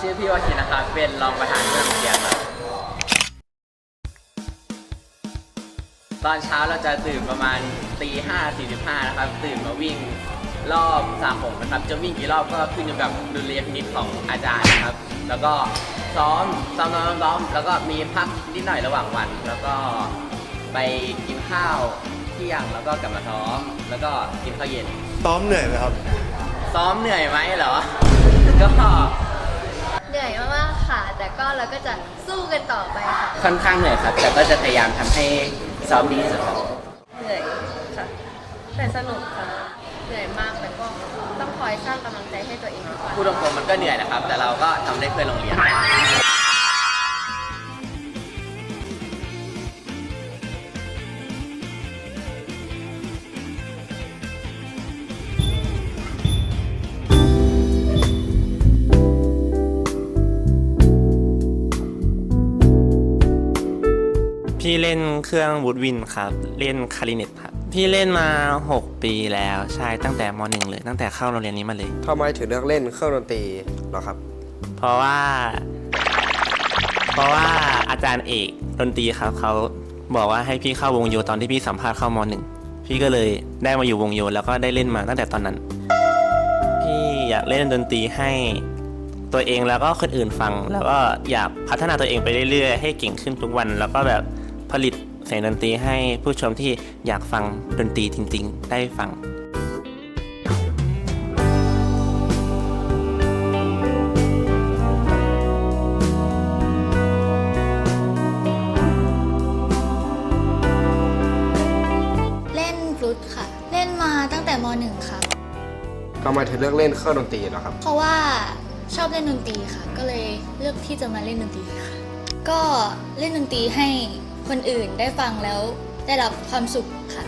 ชื่อพี่วาคินนะครับ เป็นรองประธานเพื่อนเชียร์ครับตอนเช้าเราจะตื่นประมาณตีห้าสี่สิบห้านะครับ ตื่นมาวิ่งรอบสามผมนะครับ จะวิ่งกี่รอบก็ขึ้นอยู่กับดุลยพินิจของอาจารย์นะครับ แล้วก็ซ้อมซ้อมซ้อมซ้อมแล้วก็มีพักนิดหน่อยระหว่างวัน แล้วก็ไปกินข้าวเที่ยงแล้วก็กลับมาซ้อม แล้วก็กินข้าวเย็นซ้อมเหนื่อยไหมครับ ซ้อมเหนื่อยไหมเหรอ กันต่อไปค่ะค่อนข้างเหนื่อยครับ แต่ก็จะพยายามทำให้ซ้อมดีที่สุดครับ เหนื่อยค่ะ แต่สนุกค่ะ เหนื่อยมากแต่ก็ต้องคอยสร้างกำลังใจให้ตัวเองทุกวัน พูดตรงๆมันก็เหนื่อยนะครับ แต่เราก็ทำได้เพื่อโรงเรียน พี่เล่นเครื่องวูดวินครับ เล่นคาริเนตครับพี่เล่นมา 6 ปีแล้วใช่ตั้งแต่ม .1 เลย ตั้งแต่เข้าโรงเรียนนี้มาเลย ทำไมถึงเลือกเล่นเครื่องดนตรีเหรอครับ เพราะว่า เพราะว่าอาจารย์เอกดนตรีครับเขาบอกว่าให้พี่เข้าวงโยตอนที่พี่สัมภาษณ์เข้ามหนึ่งพี่ก็เลยได้มาอยู่วงโยแล้วก็ได้เล่นมาตั้งแต่ตอนนั้น พี่อยากเล่นดนตรีให้ตัวเองแล้วก็คนอื่นฟัง แล้วก็อยากพัฒนาตัวเองไปเรื่อยๆให้เก่งขึ้นทุกวัน แล้วก็แบบ ผลิตเสียงดนตรีให้ผู้ชมที่อยากฟังดนตรีจริง ๆ ได้ฟังเล่นฟลุตค่ะ เล่นมาตั้งแต่ม .1 ค่ะ ทำไมถึงเลือกเล่นเครื่องดนตรีเหรอครับ เพราะว่าชอบเล่นดนตรีค่ะ ก็เลยเลือกที่จะมาเล่นดนตรีค่ะ ก็เล่นดนตรีให้ คนอื่นได้ฟังแล้วได้รับความสุขค่ะ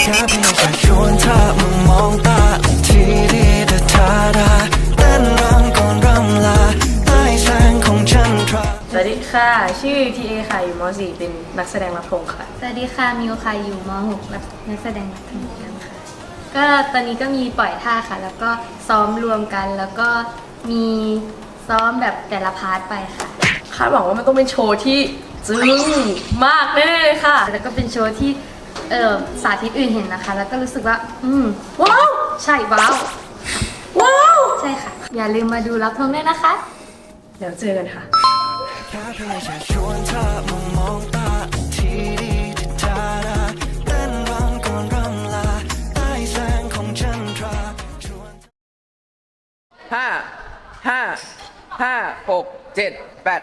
แค่เพียงแค่ชวนเธอมามองตาทีดีแต่เธอได้เต้นรำก่อนรำลาใต้แสงของจันทรา สวัสดีค่ะ ชื่อ TA ค่ะ อยู่ม .4 เป็นนักแสดงรับพงค่ะ สวัสดีค่ะ มิวค่ะ อยู่ม .6 นักแสดงนักทำงานค่ะ ก็ตอนนี้ก็มีปล่อยท่าค่ะ แล้วก็ซ้อมรวมกัน แล้วก็มีซ้อมแบบแต่ละพาร์ทไปค่ะ คาดหวังว่ามันต้องเป็นโชว์ที่จึ้งมากแน่ๆเลยค่ะ แล้วก็เป็นโชว์ที่เออสาธิตอื่นเห็นนะคะ แล้วก็รู้สึกว่า อืมว้าวใช่ว้าวว้าวใช่ค่ะ อย่าลืมมาดูรับชมด้วยนะคะ เดี๋ยวเจอกันค่ะ แค่เพียงแค่ชวนเธอมามอง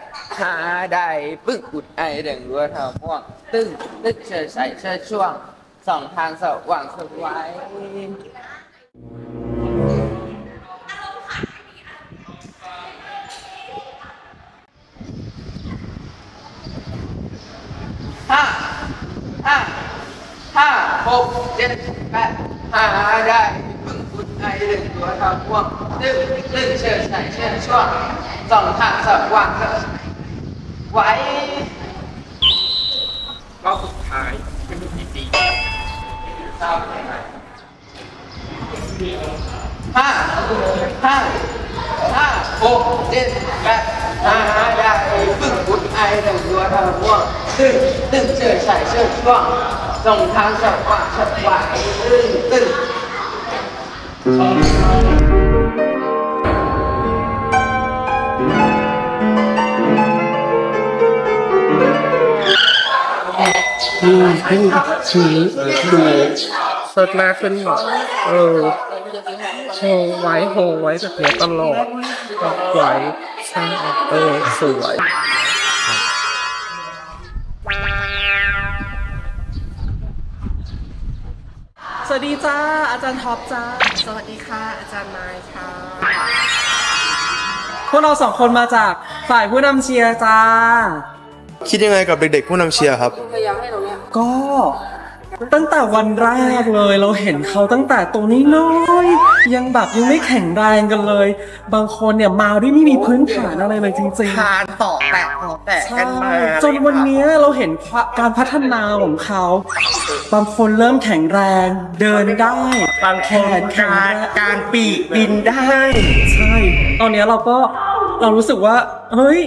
ดหาได้ปึ้งอุดไอเด่งรัวเท้าม่วง ตึ้งตึ้งเชิดใส่เชิดช่วงสองทางสว่างสวายห้าห้าห้าหกเจ็ดแปดหาได้ ปึ้งอุดไอเด่งรัวท้าม่วงตึ้งตึ้งเชิดใส่เชิดช่วงสองทางสองวางสวายรอบสุดท้ายเป็นลูกที่สี่ห้าห้าห้าหกเจ็ดแปดห้าห้าได้ปึ้งอุดไอหนึ่งรัวทางม่วงตึ้งตึ้งเชิดใส่เชิดช่วงส่งทางสว่างสวายตึ้งตึ้ง ดีขึ้นสดมากขึ้นเออโชว์ไว้โฮไว้แบบนี้ตลอดเอาไว้ใช่เออสวย สวัสดีจ้า อาจารย์ท็อปจ้า สวัสดีค่ะ อาจารย์นายค่ะ พวกเราสองคนมาจากฝ่ายผู้นำเชียร์จ้า คิดยังไงกับเด็กๆผู้นำเชียร์ครับ ก็ ตั้งแต่วันแรกเลยเราเห็นเขาตั้งแต่ตัวนี้น้อยๆยังแบบยังไม่แข็งแรงกันเลย บางคนเนี่ยมาด้วยไม่มีพื้นฐานอะไรเลยจริงๆ ทานต่อแตะต่อแตะกันมาจนวันนี้เราเห็นการพัฒนาของเขา บางคนเริ่มแข็งแรงเดินได้บางคนแขนแข็งการแรงการปีกบินได้ ใช่ ตอนนี้เราก็เรารู้สึกว่า เฮ้ย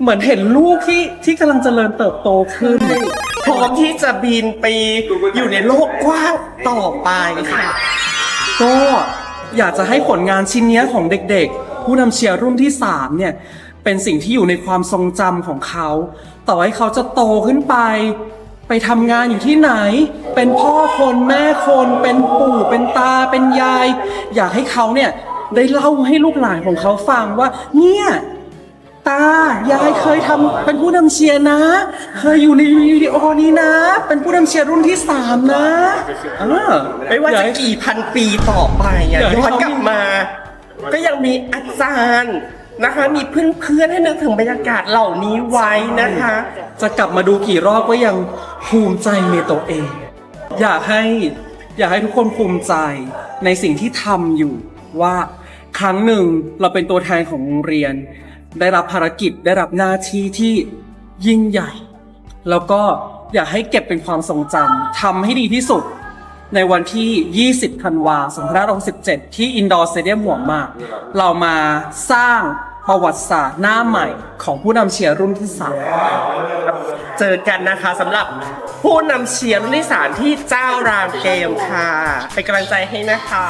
เหมือนเห็นลูกที่ที่กำลังเจริญเติบโตขึ้น พร้อมที่จะบินไปอยู่ในโลกกว้างต่อไปค่ะ ก็อยากจะให้ผลงานชิ้นนี้ของเด็กๆ ผู้นำเชียร์รุ่นที่ 3 เนี่ย เป็นสิ่งที่อยู่ในความทรงจำของเขา ต่อให้เขาจะโตขึ้นไป ไปทำงานอยู่ที่ไหน เป็นพ่อคนแม่คน เป็นปู่เป็นตาเป็นยาย อยากให้เขาเนี่ยได้เล่าให้ลูกหลานของเขาฟังว่า เนี่ย ตา ยายเคยทำเป็นผู้นำเชียร์นะ เคยอยู่ในวิดีโอนี้นะ เป็นผู้นำเชียร์รุ่นที่สามนะเออไม่ว่าอยจะให้กี่พันปีต่อไปอะอยากให้ย้อนเขากลับมา ก็ยังมีอาจารย์นะคะ มีเพื่อนๆให้นึกถึงบรรยากาศเหล่านี้ไว้นะคะ จะกลับมาดูกี่รอบก็ยังภูมิใจในตัวเอง อยากให้อยากให้ทุกคนภูมิใจในสิ่งที่ทำอยู่ว่าครั้งหนึ่งเราเป็นตัวแทนของโรงเรียน ได้รับภารกิจได้รับหน้าที่ที่ยิ่งใหญ่ แล้วก็อยากให้เก็บเป็นความทรงจำทำให้ดีที่สุด ในวันที่ 20 ธันวาคม2567 ที่อินดอร์สเตเดียมหัวมาก เรามาสร้างประวัติศาสตร์หน้าใหม่ของผู้นำเชียร์รุ่นที่3เจอกันนะคะสำหรับผู้นำเชียร์รุ่นที่สามที่เจ้ารามเกมค่ะ เป็นกำลังใจให้นะคะ